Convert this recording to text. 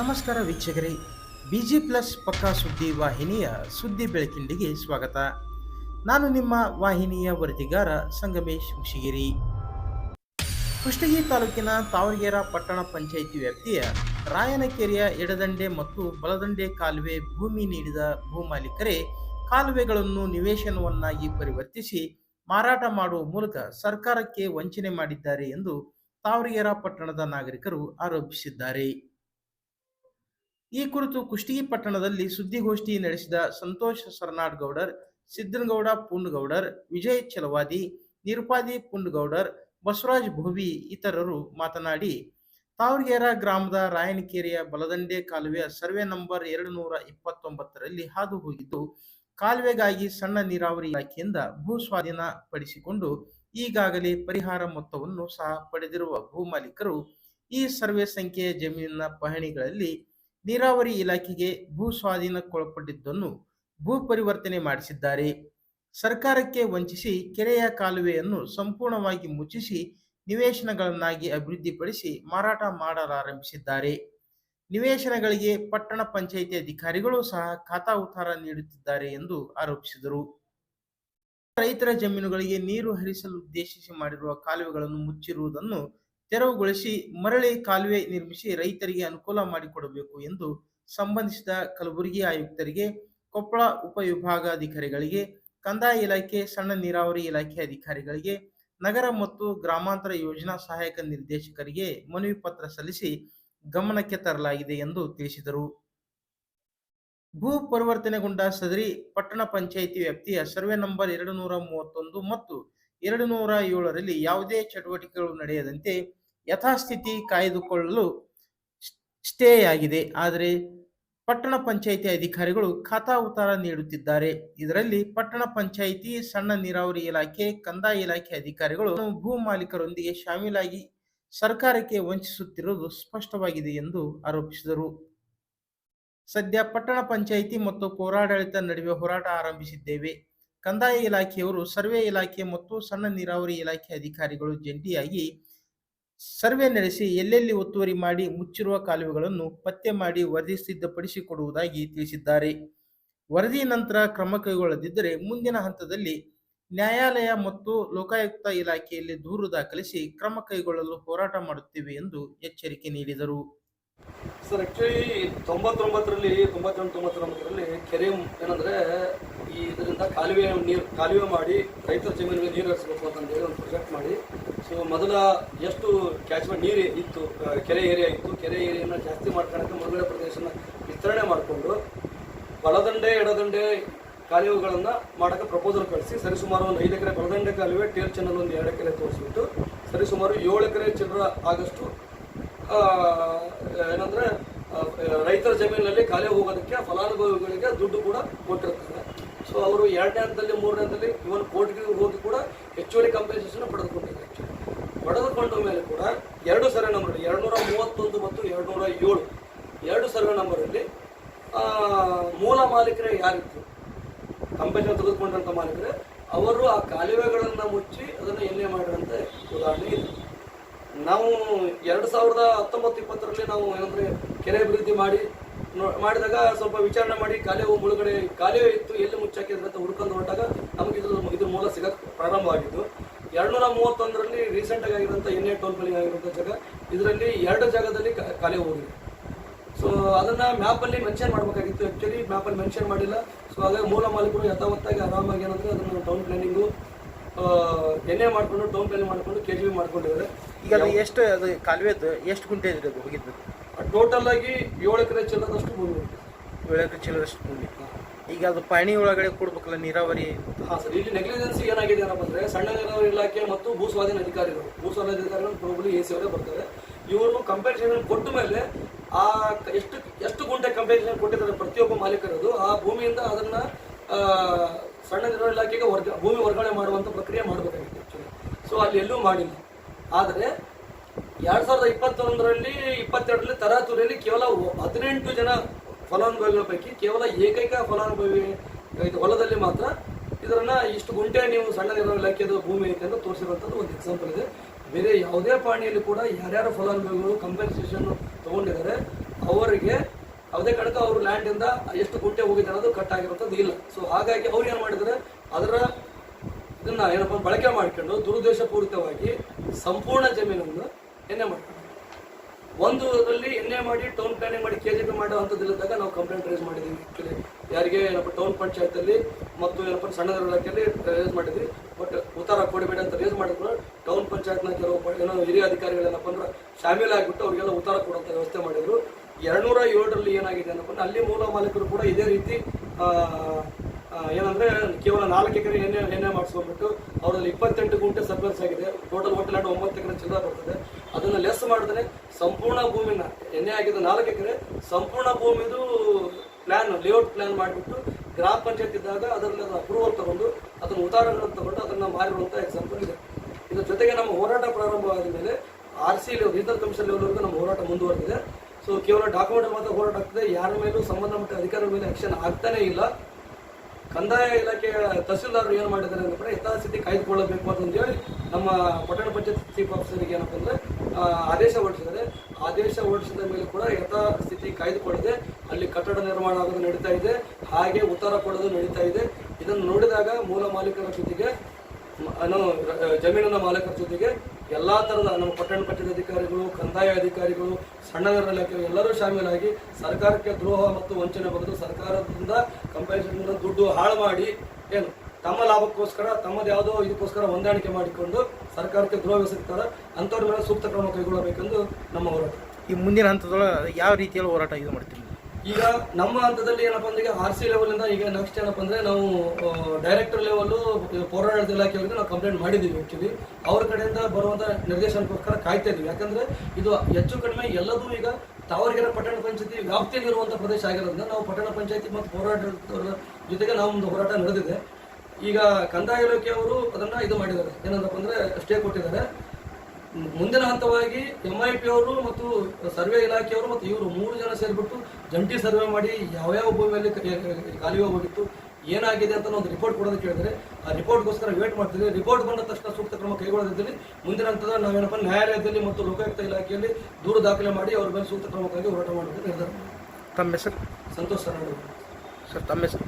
ನಮಸ್ಕಾರ ವೀಕ್ಷಕರೇ. Busy plus ಪಕ್ಕಾ ಸುದ್ದಿ ವಾಹಿನಿಯ ಸುದ್ದಿ ಬೆಳಕಿಂಡಿಗೆ ಸ್ವಾಗತ. ನಾನು ನಿಮ್ಮ ವಾಹಿನಿಯ ವರದಿಗಾರ ಸಂಗಮೇಶ್ ಮುಷಿಗಿರಿ. ಕುಷ್ಟಗಿ ತಾಲೂಕಿನ ತಾವರಗೇರ ಪಟ್ಟಣ ಪಂಚಾಯಿತಿ ವ್ಯಾಪ್ತಿಯ ರಾಯನಕೆರೆಯ ಎಡದಂಡೆ ಮತ್ತು ಬಲದಂಡೆ ಕಾಲುವೆ ಭೂಮಿ ನೀಡಿದ ಭೂಮಾಲೀಕರೇ ಕಾಲುವೆಗಳನ್ನು ನಿವೇಶನವನ್ನಾಗಿ ಪರಿವರ್ತಿಸಿ ಮಾರಾಟ ಮಾಡುವ ಮೂಲಕ ಸರ್ಕಾರಕ್ಕೆ ವಂಚನೆ ಮಾಡಿದ್ದಾರೆ ಎಂದು ತಾವರಗೇರ ಪಟ್ಟಣದ ನಾಗರಿಕರು ಆರೋಪಿಸಿದ್ದಾರೆ. ಈ ಕುರಿತು ಕುಷ್ಟಗಿ ಪಟ್ಟಣದಲ್ಲಿ ಸುದ್ದಿಗೋಷ್ಠಿ ನಡೆಸಿದ ಸಂತೋಷ್ ಸರ್ನಾಡ್ ಗೌಡರ್, ಸಿದ್ದನಗೌಡ ಪುಂಡಗೌಡರ್, ವಿಜಯ್ ಚಲವಾದಿ, ನಿರುಪಾದಿ ಪುಂಡಗೌಡರ್, ಬಸವರಾಜ್ ಭೋವಿ ಇತರರು ಮಾತನಾಡಿ, ತಾವರಗೇರ ಗ್ರಾಮದ ರಾಯನಕೆರೆಯ ಬಲದಂಡೆ ಕಾಲುವೆಯ ಸರ್ವೆ ನಂಬರ್ ಎರಡು ನೂರ ಇಪ್ಪತ್ತೊಂಬತ್ತರಲ್ಲಿ ಹಾದು ಹೋಗಿದ್ದು, ಕಾಲುವೆಗಾಗಿ ಸಣ್ಣ ನೀರಾವರಿ ಇಲಾಖೆಯಿಂದ ಭೂ ಸ್ವಾಧೀನ ಪಡಿಸಿಕೊಂಡು ಈಗಾಗಲೇ ಪರಿಹಾರ ಮೊತ್ತವನ್ನು ಸಹ ಪಡೆದಿರುವ ಭೂಮಾಲೀಕರು ಈ ಸರ್ವೆ ಸಂಖ್ಯೆಯ ಜಮೀನಿನ ಪಹಣಿಗಳಲ್ಲಿ ನೀರಾವರಿ ಇಲಾಖೆಗೆ ಭೂ ಸ್ವಾಧೀನಕ್ಕೊಳಪಟ್ಟಿದ್ದನ್ನು ಭೂ ಪರಿವರ್ತನೆ ಮಾಡಿಸಿದ್ದಾರೆ. ಸರ್ಕಾರಕ್ಕೆ ವಂಚಿಸಿ ಕೆರೆಯ ಕಾಲುವೆಯನ್ನು ಸಂಪೂರ್ಣವಾಗಿ ಮುಚ್ಚಿಸಿ ನಿವೇಶನಗಳನ್ನಾಗಿ ಅಭಿವೃದ್ಧಿಪಡಿಸಿ ಮಾರಾಟ ಮಾಡಲಾರಂಭಿಸಿದ್ದಾರೆ. ನಿವೇಶನಗಳಿಗೆ ಪಟ್ಟಣ ಪಂಚಾಯಿತಿ ಅಧಿಕಾರಿಗಳು ಸಹ ಖಾತಾ ಉತ್ತಾರ ನೀಡುತ್ತಿದ್ದಾರೆ ಎಂದು ಆರೋಪಿಸಿದರು. ರೈತರ ಜಮೀನುಗಳಿಗೆ ನೀರು ಹರಿಸಲು ಉದ್ದೇಶಿಸಿ ಮಾಡಿರುವ ಕಾಲುವೆಗಳನ್ನು ಮುಚ್ಚಿರುವುದನ್ನು ತೆರವುಗೊಳಿಸಿ ಮರಳಿ ಕಾಲುವೆ ನಿರ್ಮಿಸಿ ರೈತರಿಗೆ ಅನುಕೂಲ ಮಾಡಿಕೊಡಬೇಕು ಎಂದು ಸಂಬಂಧಿಸಿದ ಕಲಬುರಗಿ ಆಯುಕ್ತರಿಗೆ, ಕೊಪ್ಪಳ ಉಪವಿಭಾಗಾಧಿಕಾರಿಗಳಿಗೆ, ಕಂದಾಯ ಇಲಾಖೆ, ಸಣ್ಣ ನೀರಾವರಿ ಇಲಾಖೆ ಅಧಿಕಾರಿಗಳಿಗೆ, ನಗರ ಮತ್ತು ಗ್ರಾಮಾಂತರ ಯೋಜನಾ ಸಹಾಯಕ ನಿರ್ದೇಶಕರಿಗೆ ಮನವಿ ಪತ್ರ ಸಲ್ಲಿಸಿ ಗಮನಕ್ಕೆ ತರಲಾಗಿದೆ ಎಂದು ತಿಳಿಸಿದರು. ಭೂ ಪರಿವರ್ತನೆಗೊಂಡ ಸದರಿ ಪಟ್ಟಣ ಪಂಚಾಯಿತಿ ವ್ಯಾಪ್ತಿಯ ಸರ್ವೆ ನಂಬರ್ ಎರಡು ನೂರ ಮೂವತ್ತೊಂದು ಮತ್ತು ಎರಡು ನೂರ ಏಳರಲ್ಲಿ ಯಾವುದೇ ಚಟುವಟಿಕೆಗಳು ನಡೆಯದಂತೆ ಯಥಾಸ್ಥಿತಿ ಕಾಯ್ದುಕೊಳ್ಳಲು ಸ್ಟೇ ಆಗಿದೆ ಆದರೆ ಪಟ್ಟಣ ಪಂಚಾಯಿತಿ ಅಧಿಕಾರಿಗಳು ಖಾತಾ ಉತ್ತರ ನೀಡುತ್ತಿದ್ದಾರೆ. ಇದರಲ್ಲಿ ಪಟ್ಟಣ ಪಂಚಾಯಿತಿ, ಸಣ್ಣ ನೀರಾವರಿ ಇಲಾಖೆ, ಕಂದಾಯ ಇಲಾಖೆ ಅಧಿಕಾರಿಗಳು ಭೂ ಮಾಲೀಕರೊಂದಿಗೆ ಶಾಮೀಲಾಗಿ ಸರ್ಕಾರಕ್ಕೆ ವಂಚಿಸುತ್ತಿರುವುದು ಸ್ಪಷ್ಟವಾಗಿದೆ ಎಂದು ಆರೋಪಿಸಿದರು. ಸದ್ಯ ಪಟ್ಟಣ ಪಂಚಾಯಿತಿ ಮತ್ತು ಪೌರಾಡಳಿತ ನಡುವೆ ಹೋರಾಟ ಆರಂಭಿಸಿದ್ದೇವೆ. ಕಂದಾಯ ಇಲಾಖೆಯವರು ಸರ್ವೆ ಇಲಾಖೆ ಮತ್ತು ಸಣ್ಣ ನೀರಾವರಿ ಇಲಾಖೆ ಅಧಿಕಾರಿಗಳು ಜಂಟಿಯಾಗಿ ಸರ್ವೆ ನಡೆಸಿ ಎಲ್ಲೆಲ್ಲಿ ಒತ್ತುವರಿ ಮಾಡಿ ಮುಚ್ಚಿರುವ ಕಾಲುವೆಗಳನ್ನು ಪತ್ತೆ ಮಾಡಿ ವರದಿ ಸಿದ್ಧಪಡಿಸಿಕೊಡುವುದಾಗಿ ತಿಳಿಸಿದ್ದಾರೆ. ವರದಿ ನಂತರ ಕ್ರಮ ಕೈಗೊಳ್ಳದಿದ್ದರೆ ಮುಂದಿನ ಹಂತದಲ್ಲಿ ನ್ಯಾಯಾಲಯ ಮತ್ತು ಲೋಕಾಯುಕ್ತ ಇಲಾಖೆಯಲ್ಲಿ ದೂರು ದಾಖಲಿಸಿ ಕ್ರಮ ಕೈಗೊಳ್ಳಲು ಹೋರಾಟ ಮಾಡುತ್ತೇವೆ ಎಂದು ಎಚ್ಚರಿಕೆ ನೀಡಿದರು. ಸರ್ ಆ್ಯಕ್ಚುಲಿ ತೊಂಬತ್ತೊಂಬತ್ತರಲ್ಲಿ ತೊಂಬತ್ತೆಂಟು ತೊಂಬತ್ತೊಂಬತ್ತರಲ್ಲಿ ಕೆರೆ, ಏನಂದರೆ ಈ ಇದರಿಂದ ಕಾಲುವೆ ನೀರು, ಕಾಲುವೆ ಮಾಡಿ ರೈತರ ಜಮೀನಿಗೆ ನೀರು ಹರಿಸಬೇಕು ಅಂತಂದೇಳಿ ಒಂದು ಪ್ರೊಜೆಕ್ಟ್ ಮಾಡಿ. ಸೊ ಮೊದಲ ಎಷ್ಟು ಕ್ಯಾಚ್ಮೆಂಟ್ ನೀರು ಇತ್ತು ಕೆರೆ ಏರಿಯಾ ಇತ್ತು, ಕೆರೆ ಏರಿಯಾನ ಜಾಸ್ತಿ ಮಾಡ್ಕೊಳಕ್ಕೆ ಮುಳುಗಡೆ ಪ್ರದೇಶನ ವಿಸ್ತರಣೆ ಮಾಡಿಕೊಂಡು ಬಲದಂಡೆ, ಎಡದಂಡೆ ಕಾಲುವೆಗಳನ್ನು ಮಾಡೋಕ್ಕೆ ಪ್ರಪೋಸಲ್ ಕಳಿಸಿ, ಸರಿಸುಮಾರು ಒಂದು ಐದು ಎಕರೆ ಬಲದಂಡೆ ಕಾಲುವೆ ಟೇರ್ ಚೆನ್ನಲ್ ಒಂದು ಎರಡು ಎಕರೆ ತೋರಿಸ್ಬಿಟ್ಟು ಸರಿಸುಮಾರು ಏಳು ಎಕರೆ ಚಿಲ್ಲರ ಆಗಷ್ಟು ಏನಂದ್ರೆ ರೈತರ ಜಮೀನಿನಲ್ಲಿ ಕಾಲೇ ಹೋಗೋದಕ್ಕೆ, ಫಲಾನುಭವಿಗಳಿಗೆ ದುಡ್ಡು ಕೂಡ ಕೊಟ್ಟಿರ್ತಾರೆ. ಸೊ ಅವರು ಎರಡನೇ ಹಂತದಲ್ಲಿ, ಮೂರನೇ ಹಂತದಲ್ಲಿ ಇವನ್ ಕೋರ್ಟ್ಗೆ ಹೋಗಿ ಕೂಡ ಹೆಚ್ಚುವರಿ ಕಂಪೆನ್ಸೇಷನ್ ಪಡೆದುಕೊಂಡಿದ್ದಾರೆ. ಪಡೆದುಕೊಂಡ ಮೇಲೆ ಕೂಡ ಎರಡು ಸರ್ವೆ ನಂಬರ್ ಎರಡು ನೂರ ಮೂವತ್ತೊಂದು ಮತ್ತು ಎರಡು ನೂರ ಏಳು. ಎರಡು ಸರ್ವೆ ನಂಬರಲ್ಲಿ ಮೂಲ ಮಾಲೀಕರೇ ಯಾರಿತ್ತು ಕಂಪೆನ್ಸೇಷನ್ ತೆಗೆದುಕೊಂಡಂಥ ಮಾಲೀಕರೇ, ಅವರು ಆ ಕಾಲುವೆಗಳನ್ನು ಮುಚ್ಚಿ ಅದನ್ನು ಎಣ್ಣೆ ಮಾಡಿದಂತೆ ಉದಾಹರಣೆ ಇದೆ. ನಾವು ಎರಡು ಸಾವಿರದ ಹತ್ತೊಂಬತ್ತು ಇಪ್ಪತ್ತರಲ್ಲಿ ನಾವು ಏನಂದ್ರೆ ಕೆರೆ ಅಭಿವೃದ್ಧಿ ಮಾಡಿ ಮಾಡಿದಾಗ ಸ್ವಲ್ಪ ವಿಚಾರಣೆ ಮಾಡಿ, ಕಾಲೇ ಮುಳುಗಡೆ, ಕಾಲೇ ಇತ್ತು, ಎಲ್ಲಿ ಮುಚ್ಚಾಕಿದ್ರೆ ಅಂತ ಹುಡ್ಕೊಂಡು ಹೊರಟಾಗ ನಮಗೆ ಇದ್ರ ಇದ್ರ ಮೂಲ ಸಿಗಕ್ಕೆ ಪ್ರಾರಂಭ ಆಗಿದ್ದು ಎರಡ್ನೂರ ಮೂವತ್ತೊಂದರಲ್ಲಿ ರೀಸೆಂಟಾಗಿ ಎನ್ ಎ ಟೋಲ್ ಬಳಿ ಆಗಿರೋಂಥ ಜಾಗ, ಇದರಲ್ಲಿ ಎರಡು ಜಾಗದಲ್ಲಿ ಕಾಲೇ ಹೋಗಿದೆ. ಸೊ ಅದನ್ನ ಮ್ಯಾಪಲ್ಲಿ ಮೆನ್ಷನ್ ಮಾಡಬೇಕಾಗಿತ್ತು. ಆ್ಯಕ್ಚುಲಿ ಮ್ಯಾಪಲ್ಲಿ ಮೆನ್ಷನ್ ಮಾಡಿಲ್ಲ. ಸೊ ಹಾಗಾಗಿ ಮೂಲ ಮಾಲೀಕರು ಯಥಾವತ್ತಾಗಿ ಆರಾಮಾಗಿ ಏನಂದ್ರೆ ಅದನ್ನು ಟೌನ್ ಪ್ಲಾನಿಂಗು ಎನ್ ಎ ಮಾಡಿಕೊಂಡು ಟೌನ್ ಪ್ಲಾನಿಂಗ್ ಮಾಡಿಕೊಂಡು ಕೆ ಜಿ ಬಿ ಮಾಡ್ಕೊಂಡಿದ್ದಾರೆ. ಈಗ ಅದು ಎಷ್ಟು ಅದು ಕಾಲುವೆದು ಎಷ್ಟು ಗುಂಟೆ ಇದೆ ಅದು ಹೋಗಿದ್ದು ಟೋಟಲ್ ಆಗಿ ಏಳು ಎಕರೆ ಚೀಲದಷ್ಟು ಭೂಮಿ ಉಂಟು. ಏಳು ಎಕರೆ ಚಿಲ್ಲರಷ್ಟು ಭೂಮಿ. ಈಗ ಅದು ಪಹಣಿ ಒಳಗಡೆ ಕೊಡ್ಬೇಕಲ್ಲ ನೀರಾವರಿ? ಹಾಂ ಸರ್ ಇಲ್ಲಿ ನೆಗ್ಲಿಜೆನ್ಸಿ ಏನಾಗಿದೆ ಏನಪ್ಪ ಅಂದ್ರೆ ಸಣ್ಣ ನೀರಾವರಿ ಇಲಾಖೆ ಮತ್ತು ಭೂ ಸ್ವಾಧೀನ ಅಧಿಕಾರಿಗಳು ಭೂ ಸ್ವಾಧೀನ ಅಧಿಕಾರಿಗಳು ಪ್ರಾಬ್ಲಿ ಎ ಸಿ ಅವರೇ ಬರ್ತಾರೆ. ಇವರು ಕಂಪೆನ್ಸೇಷನ್ ಕೊಟ್ಟ ಮೇಲೆ ಆ ಕ- ಎಷ್ಟು ಎಷ್ಟು ಗುಂಟೆ ಕಂಪೆನ್ಸೇಷನ್ ಕೊಟ್ಟಿದ್ದಾರೆ ಪ್ರತಿಯೊಬ್ಬ ಮಾಲೀಕರದು ಆ ಭೂಮಿಯಿಂದ ಅದನ್ನ ಆ, ಸಣ್ಣ ನೀರಾವರಿ ಇಲಾಖೆಗೆ ವರ್ಗ ಭೂಮಿ ವರ್ಗಾವಣೆ ಮಾಡುವಂತ ಪ್ರಕ್ರಿಯೆ ಮಾಡಬೇಕಾಗಿತ್ತು ಆಕ್ಚುಲಿ ಸೊ ಅಲ್ಲಿ ಎಲ್ಲೂ ಮಾಡಿಲ್ಲ. ಆದರೆ ಎರಡ್ ಸಾವಿರದ ಇಪ್ಪತ್ತೊಂದರಲ್ಲಿ, ಇಪ್ಪತ್ತೆರಡರಲ್ಲಿ ತರಾತುರಿಯಲ್ಲಿ ಕೇವಲ ಹದಿನೆಂಟು ಜನ ಫಲಾನುಭವಿಗಳ ಪೈಕಿ ಕೇವಲ ಏಕೈಕ ಫಲಾನುಭವಿ ಇದು ಹೊಲದಲ್ಲಿ ಮಾತ್ರ ಇದರನ್ನ ಇಷ್ಟು ಗುಂಟೆ ನೀವು ಸಣ್ಣ ನೀರಾವರಿ ಇಲಾಖೆದು ಭೂಮಿ ಐತೆ ಅಂತ ತೋರಿಸಿರುವಂಥದ್ದು ಒಂದು ಎಕ್ಸಾಂಪಲ್ ಇದೆ. ಬೇರೆ ಯಾವುದೇ ಪಾಣಿಯಲ್ಲಿ ಕೂಡ ಯಾರ್ಯಾರು ಫಲಾನುಭವಿಗಳು ಕಂಪೆನ್ಸೇಷನ್ ತಗೊಂಡಿದ್ದಾರೆ, ಅವರಿಗೆ ಯಾವುದೇ ಕಾರಣಕ್ಕೂ ಅವರು ಲ್ಯಾಂಡ್ ಇಂದ ಎಷ್ಟು ಗುಂಟೆ ಹೋಗಿದೆ ಅನ್ನೋದು ಕಟ್ ಆಗಿರುವಂಥದ್ದು ಇಲ್ಲ. ಸೊ ಹಾಗಾಗಿ ಅವ್ರು ಏನು ಮಾಡಿದರೆ ಅದರ ಇದನ್ನು ಏನಪ್ಪ ಬಳಕೆ ಮಾಡ್ಕೊಂಡು ದುರುದ್ದೇಶಪೂರಿತವಾಗಿ ಸಂಪೂರ್ಣ ಜಮೀನನ್ನು ಎಣ್ಣೆ ಒಂದು ಅಲ್ಲಿ ಎಣ್ಣೆ ಮಾಡಿ ಟೌನ್ ಪ್ಲಾನಿಂಗ್ ಮಾಡಿ ಕೆ ಜಿ ಪಿ ಮಾಡೋ ಅಂಥದ್ದಿಲ್ಲದಾಗ ನಾವು ಕಂಪ್ಲೇಂಟ್ ರೈಸ್ ಮಾಡಿದ್ದೀವಿ ಯಾರಿಗೆ ಏನಪ್ಪ ಟೌನ್ ಪಂಚಾಯತಲ್ಲಿ ಮತ್ತು ಏನಪ್ಪ ಸಣ್ಣ ಇಲಾಖೆಯಲ್ಲಿ ರೇಸ್ ಮಾಡಿದ್ವಿ. ಬಟ್ ಉತ್ತರ ಕೊಡಬೇಡ ಅಂತ ರೇಸ್ ಮಾಡಿದ್ರು ಟೌನ್ ಪಂಚಾಯತ್ನ ಕೆಲವು ಏನೋ ಹಿರಿಯ ಅಧಿಕಾರಿಗಳೇನಪ್ಪ ಅಂದ್ರೆ ಶಾಮೀಲ್ ಆಗಿಬಿಟ್ಟು ಅವ್ರಿಗೆಲ್ಲ ಉತ್ತರ ಕೊಡುವಂಥ ವ್ಯವಸ್ಥೆ ಮಾಡಿದ್ರು. ಎರಡ್ನೂರ ಏಳರಲ್ಲಿ ಏನಾಗಿದೆ ಅಂದ್ರೆ ಅಲ್ಲಿ ಮೂಲ ಮಾಲೀಕರು ಕೂಡ ಇದೇ ರೀತಿ ಏನಂದ್ರೆ ಕೇವಲ ನಾಲ್ಕು ಎಕರೆ ಎಣ್ಣೆ ಎಣ್ಣೆ ಮಾಡಿಸ್ಕೊಂಡ್ಬಿಟ್ಟು ಅವರಲ್ಲಿ ಇಪ್ಪತ್ತೆಂಟು ಗುಂಟೆ ಸರ್ಪ್ಲಸ್ ಆಗಿದೆ. ಟೋಟಲ್ ಹೋಟೆಲ್ ಆಡ್ ಒಂಬತ್ತು ಎಕರೆ ಚಿಲ್ಲರ ಬರ್ತದೆ. ಅದನ್ನ ಲೆಸ್ ಮಾಡಿದ್ರೆ ಸಂಪೂರ್ಣ ಭೂಮಿನ ಎಣ್ಣೆ ಆಗಿದ್ದು ನಾಲ್ಕು ಎಕರೆ, ಸಂಪೂರ್ಣ ಭೂಮಿದು ಪ್ಲಾನ್ ಲೇಔಟ್ ಪ್ಲಾನ್ ಮಾಡಿಬಿಟ್ಟು ಗ್ರಾಮ ಪಂಚಾಯತ್ ಇದ್ದಾಗ ಅದರಲ್ಲಿ ಅಪ್ರೂವಲ್ ತಗೊಂಡು ಅದನ್ನ ಉದಾಹರಣೆಗಳನ್ನು ತಗೊಂಡು ಅದನ್ನ ಮಾರಿರುವಂಥ ಎಕ್ಸಾಂಪಲ್ ಇದೆ. ಇದರ ಜೊತೆಗೆ ನಮ್ಮ ಹೋರಾಟ ಪ್ರಾರಂಭವಾದ ಮೇಲೆ R C level regional commission ಲೆವೆಲ್ವರೆಗೂ ನಮ್ಮ ಹೋರಾಟ ಮುಂದುವರೆದಿದೆ. ಸೊ ಕೇವಲ ಡಾಕ್ಯುಮೆಂಟ್ ಮಾತ್ರ ಹೋರಾಟ ಆಗ್ತದೆ. ಯಾರ ಮೇಲೂ ಸಂಬಂಧಪಟ್ಟ ಅಧಿಕಾರಿಗಳ ಮೇಲೆ ಆಕ್ಷನ್ ಆಗ್ತಾನೆ ಇಲ್ಲ. ಕಂದಾಯ ಇಲಾಖೆಯ ತಹಸೀಲ್ದಾರರು ಏನು ಮಾಡಿದ್ದಾರೆ ಅಂದ್ರೆ ಯಥಾಸ್ಥಿತಿ ಕಾಯ್ದುಕೊಳ್ಳಬೇಕು ಅಂತಂದೇಳಿ ನಮ್ಮ ಪಟ್ಟಣ ಪಂಚಾಯತ್ ಚೀಫ್ ಆಫೀಸರ್ಗೆ ಏನಪ್ಪ ಅಂದ್ರೆ ಆದೇಶ ಹೊರಡಿಸಿದ್ದಾರೆ. ಆದೇಶ ಹೊರಡಿಸಿದ ಮೇಲೆ ಕೂಡ ಯಥಾಸ್ಥಿತಿ ಕಾಯ್ದುಕೊಂಡಿದೆ ಅಲ್ಲಿ ಕಟ್ಟಡ ನಿರ್ಮಾಣ ಆಗೋದು ನಡೀತಾ ಇದೆ. ಹಾಗೆ ಉತ್ತರ ಕೊಡೋದು ನಡೀತಾ ಇದೆ. ಇದನ್ನು ನೋಡಿದಾಗ ಮೂಲ ಮಾಲೀಕರ ಜೊತೆಗೆ ಜಮೀನಿನ ಮಾಲೀಕರ ಜೊತೆಗೆ ಎಲ್ಲಾ ತರದ ನಮ್ಮ ಪಟ್ಟಣ ಪಟ್ಟಿದ ಅಧಿಕಾರಿಗಳು, ಕಂದಾಯ ಅಧಿಕಾರಿಗಳು ಸಣ್ಣ ಇಲಾಖೆಗಳು ಎಲ್ಲರೂ ಶಾಮೀಲಾಗಿ ಸರ್ಕಾರಕ್ಕೆ ದ್ರೋಹ ಮತ್ತು ವಂಚನೆ ಬಂದು ಸರ್ಕಾರದಿಂದ ಕಂಪನಿಯಿಂದ ದುಡ್ಡು ಹಾಳು ಮಾಡಿ ಏನು ತಮ್ಮ ಲಾಭಕ್ಕೋಸ್ಕರ, ತಮ್ಮದು ಯಾವುದೋ ಇದಕ್ಕೋಸ್ಕರ ಹೊಂದಾಣಿಕೆ ಮಾಡಿಕೊಂಡು ಸರ್ಕಾರಕ್ಕೆ ದ್ರೋಹ ಎಸಗ್ತಾರೆ ಅಂಥವ್ರ ಮೇಲೆ ಸೂಕ್ತ ಕ್ರಮ ಕೈಗೊಳ್ಳಬೇಕೆಂದು ನಮ್ಮ ಹೋರಾಟ. ಈ ಮುಂದಿನ ಹಂತದೊಳಗೆ ಯಾವ ರೀತಿಯಲ್ಲಿ ಹೋರಾಟ ಇದು ಮಾಡ್ತೀವಿ ಈಗ ನಮ್ಮ ಹಂತದಲ್ಲಿ ಏನಪ್ಪ ಅಂದ್ರೆ ಆರ್ ಸಿ ಲೆವೆಲಿಂದ ಈಗ ನೆಕ್ಸ್ಟ್ ಏನಪ್ಪ ಅಂದ್ರೆ ನಾವು ಡೈರೆಕ್ಟರ್ ಲೆವೆಲ್ ಪೌರಾಡಳಿತ ಇಲಾಖೆಯವರಿಗೆ ನಾವು ಕಂಪ್ಲೇಂಟ್ ಮಾಡಿದ್ದೀವಿ ಆಕ್ಚುಲಿ ಅವ್ರ ಕಡೆಯಿಂದ ಬರುವಂತ ನಿರ್ದೇಶನಕ್ಕೋಸ್ಕರ ಕಾಯ್ತಾ ಇದೀವಿ ಯಾಕಂದ್ರೆ ಇದು ಹೆಚ್ಚು ಕಡಿಮೆ ಎಲ್ಲದೂ ಈಗ ತಾವರೆಗೆರೆ ಪಟ್ಟಣ ಪಂಚಾಯತಿ ವ್ಯಾಪ್ತಿಯಲ್ಲಿರುವಂಥ ಪ್ರದೇಶ ಆಗಿರೋದ್ರಿಂದ ನಾವು ಪಟ್ಟಣ ಪಂಚಾಯತಿ ಮತ್ತು ಪೌರಾಡಳಿತದ ಜೊತೆಗೆ ನಾವು ಒಂದು ಹೋರಾಟ ನಡೆದಿದೆ. ಈಗ ಕಂದಾಯ ಇಲಾಖೆಯವರು ಅದನ್ನ ಇದು ಮಾಡಿದ್ದಾರೆ. ಏನಂತಪ್ಪ ಅಂದ್ರೆ ಸ್ಟೇ ಕೊಟ್ಟಿದ್ದಾರೆ. ಮುಂದಿನ ಹಂತವಾಗಿ ಎಂ ಐ ಪಿ ಅವರು ಮತ್ತು ಸರ್ವೆ ಇಲಾಖೆಯವರು ಮತ್ತು ಇವರು ಮೂರು ಜನ ಸೇರಿಬಿಟ್ಟು ಜಂಟಿ ಸರ್ವೆ ಮಾಡಿ ಯಾವ್ಯಾವ ಭೂಮಿಯಲ್ಲಿ ಖಾಲಿ ಹೋಗಿತ್ತು ಏನಾಗಿದೆ ಅಂತ ಒಂದು ರಿಪೋರ್ಟ್ ಕೊಡೋದಕ್ಕೆ ಕೇಳಿದ್ರೆ ಆ ರಿಪೋರ್ಟ್ಗೋಸ್ಕರ ವೇಟ್ ಮಾಡ್ತೀವಿ ರಿಪೋರ್ಟ್ ಬಂದ ತಕ್ಷಣ ಸೂಕ್ತ ಕ್ರಮ ಕೈಗೊಳ್ಳದಿದ್ದಲ್ಲಿ ಮುಂದಿನ ಹಂತದ ನಾವೇನಪ್ಪ ನ್ಯಾಯಾಲಯದಲ್ಲಿ ಮತ್ತು ಲೋಕಾಯುಕ್ತ ಇಲಾಖೆಯಲ್ಲಿ ದೂರು ದಾಖಲೆ ಮಾಡಿ ಅವ್ರ ಮೇಲೆ ಸೂಕ್ತ ಕ್ರಮಕ್ಕಾಗಿ ಹೋರಾಟ ಮಾಡಬೇಕು ನಿರ್ಧಾರ. ತಮ್ಮ ಹೆಸರು? ಸಂತೋಷ್ ಸರ್ ಸರ್ ತಮ್ಮ ಹೆಸರು?